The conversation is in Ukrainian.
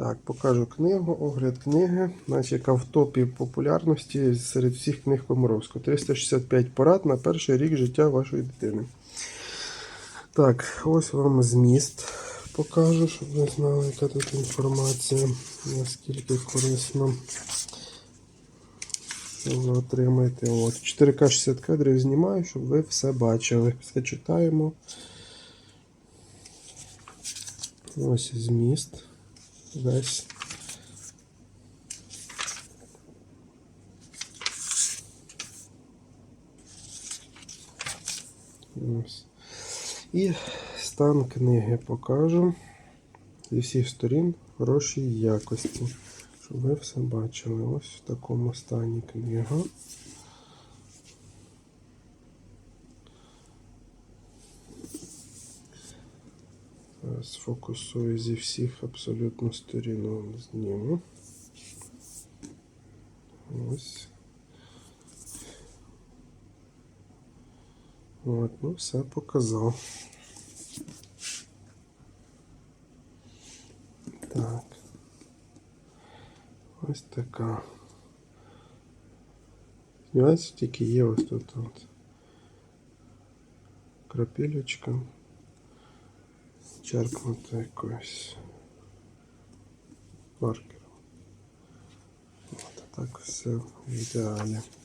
Так, покажу книгу, огляд книги, значить, яка в топі популярності серед всіх книг Комаровського. 365 порад на перший рік життя вашої дитини. Так, ось вам зміст покажу, щоб ви знали, яка тут інформація, наскільки корисна. Що ви отримаєте. От, 4К 60 кадрів знімаю, щоб ви все бачили. Все читаємо. Ось зміст. Весь. І стан книги покажу зі всіх сторін хорошій якості, щоб ви все бачили. Ось в такому стані книга. Зараз фокусую зі всіх абсолютно сторін вам зніму. Ось. От, ну все показав. Так. Ось така. Нюанс тільки є ось тут от. Крапілечка. Черкнуто якось маркером. От, так все в.